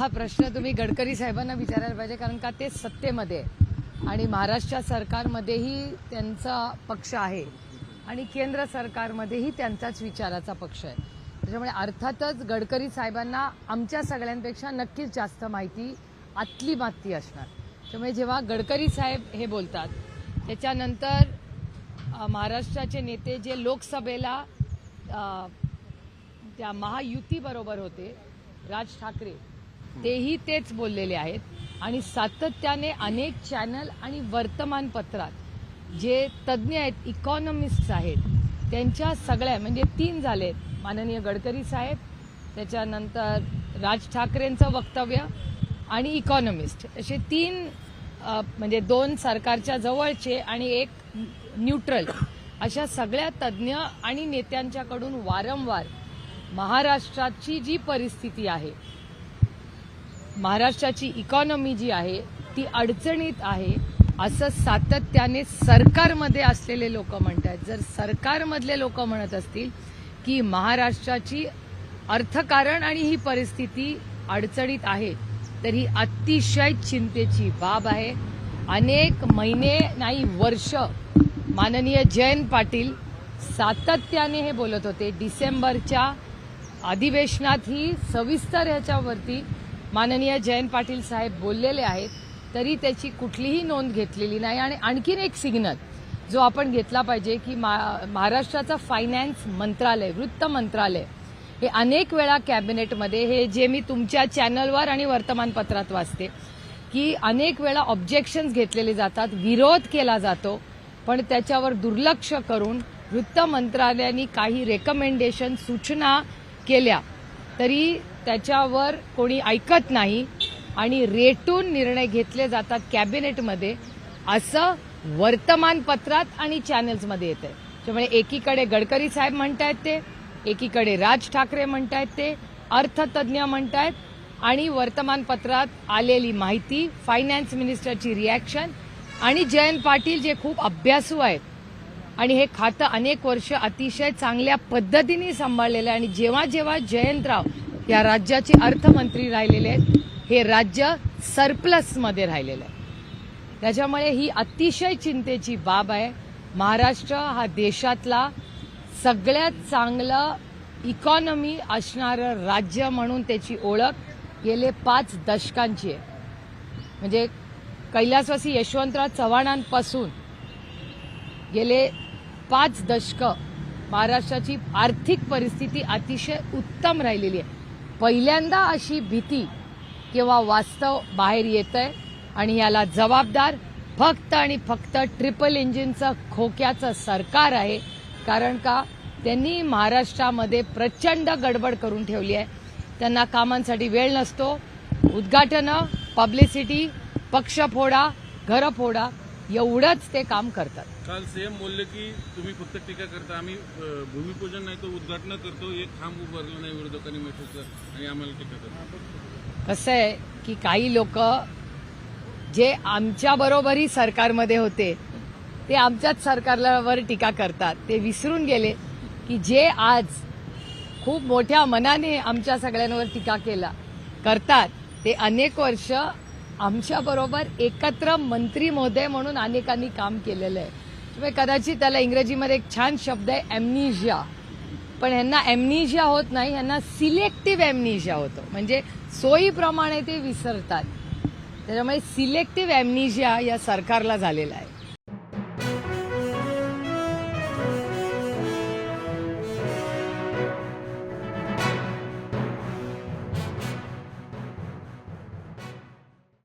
हा प्रश्न तुम्ही गडकरी साहेबांना विचारायला पाहिजे कारण का ते सत्तेमध्ये आहे. आणि महाराष्ट्र सरकारमध्येही त्यांचा पक्ष आहे आणि केंद्र सरकारमध्येही त्यांचाच विचाराचा पक्ष आहे त्याच्यामुळे अर्थातच गडकरी साहेबांना आमच्या सगळ्यांपेक्षा नक्कीच जास्त माहिती आतली माती असणार त्यामुळे जेव्हा गडकरी साहेब हे बोलतात त्याच्यानंतर महाराष्ट्राचे नेते जे लोकसभेला त्या महायुतीबरोबर होते राज ठाकरे तेही तेच बोललेले आहेत. आणि सातत्याने अनेक चॅनल आणि वर्तमानपत्रात जे तज्ज्ञ आहेत इकॉनॉमिस्ट आहेत त्यांच्या सगळ्या म्हणजे तीन झालेत माननीय गडकरी साहेब त्याच्यानंतर राज ठाकरेंचं वक्तव्य आणि इकॉनॉमिस्ट असे तीन म्हणजे दोन सरकारच्या जवळचे आणि एक न्यूट्रल अशा सगळ्या तज्ज्ञ आणि नेत्यांच्याकडून वारंवार महाराष्ट्राची जी परिस्थिती आहे महाराष्ट्राची इकॉनॉमी जी आहे ती अडचणीत आहे असं सातत्याने सरकारमध्ये असलेले लोक म्हणत आहेत जर सरकारमधले लोक म्हणत असतील की महाराष्ट्राची अर्थकारण आणि ही परिस्थिती अडचणीत आहे तर ही अतिशय चिंतेची बाब आहे. अनेक महिने नाही वर्ष माननीय जयंत पाटील सातत्याने हे बोलत होते. डिसेंबरच्या अधिवेशनात ही सविस्तर ह्याच्यावरती माननीय जयंत पाटील साहेब बोललेले आहेत तरी त्याची कुठलीही नोंद घेतलेली नाही. आणि आणखीन एक सिग्नल जो आपण घेतला पाहिजे की मा- महाराष्ट्राचं फायनान्स मंत्रालय वृत्त मंत्रालय हे अनेक वेळा कॅबिनेटमध्ये हे जे मी तुमच्या चॅनलवर आणि वर्तमानपत्रात वाचते की अनेक वेळा ऑब्जेक्शन्स घेतलेले जातात विरोध केला जातो पण त्याच्यावर दुर्लक्ष करून वृत्त मंत्रालयाने काही रेकमेंडेशन सूचना केल्या तरी त्याच्यावर कोणी ऐकत नाही आणि रेटून निर्णय घेतले जातात कॅबिनेटमध्ये असं वर्तमानपत्रात आणि चॅनल्समध्ये येत आहे त्यामुळे एकीकडे गडकरी साहेब म्हणतायत ते एकीकडे राज ठाकरे म्हणतायत ते अर्थतज्ज्ञ म्हणतायत आणि वर्तमानपत्रात आलेली माहिती फायनान्स मिनिस्टरची रिॲक्शन आणि जयंत पाटील जे खूप अभ्यासू आहेत आणि हे खातं अनेक वर्ष अतिशय चांगल्या पद्धतीने सांभाळलेलं आहे. आणि जेव्हा जेव्हा जयंतराव या राज्याचे अर्थमंत्री राहिलेले आहेत. हे राज्य सरप्लसमध्ये राहिलेलं आहे. त्याच्यामुळे ही अतिशय चिंतेची बाब आहे. महाराष्ट्र हा देशातला सगळ्यात चांगलं इकॉनॉमी असणारं राज्य म्हणून त्याची ओळख गेले पाच दशकांची आहे. म्हणजे कैलासवासी यशवंतराव चव्हाणांपासून गेले पाच दशकं महाराष्ट्राची आर्थिक परिस्थिती अतिशय उत्तम राहिलेली आहे. पहिल्यांदा अशी भीती किंवा वास्तव बाहेर येत आहे आणि याला जबाबदार फक्त आणि फक्त ट्रिपल इंजिनचं खोक्याचं सरकार आहे. कारण का? त्यांनी महाराष्ट्रामध्ये प्रचंड गडबड करून ठेवली आहे. त्यांना कामांसाठी वेळ नसतो. उद्घाटनं पब्लिसिटी पक्ष फोडा घरं फोडा. एवढंच ते काम करतात. काल सीएम बोलले की तुम्ही फक्त टीका करता आम्ही भूमिपूजन नाही तर उद्घाटन करतो एक खांब उभारला नाही विरोधकांनी मेट्रोचं आणि आम्हाला टीका करतो. कसं आहे की काही लोक जे आमच्या बरोबरही सरकारमध्ये होते ते आमच्याच सरकारवर टीका करतात. ते विसरून गेले की जे आज खूप मोठ्या मनाने आमच्या सगळ्यांवर टीका केला करतात ते अनेक वर्ष आमच्याबरोबर एकत्र मंत्री महोदय म्हणून अनेकांनी काम केलेलं आहे. त्यामुळे कदाचित त्याला इंग्रजीमध्ये एक छान शब्द आहे एमनिशिया पण ह्यांना एमनिशिया होत नाही ह्यांना सिलेक्टिव्ह एमनिशिया होतो. म्हणजे सोयीप्रमाणे ते विसरतात. त्याच्यामुळे सिलेक्टिव्ह एमनिशिया या सरकारला झालेला आहे.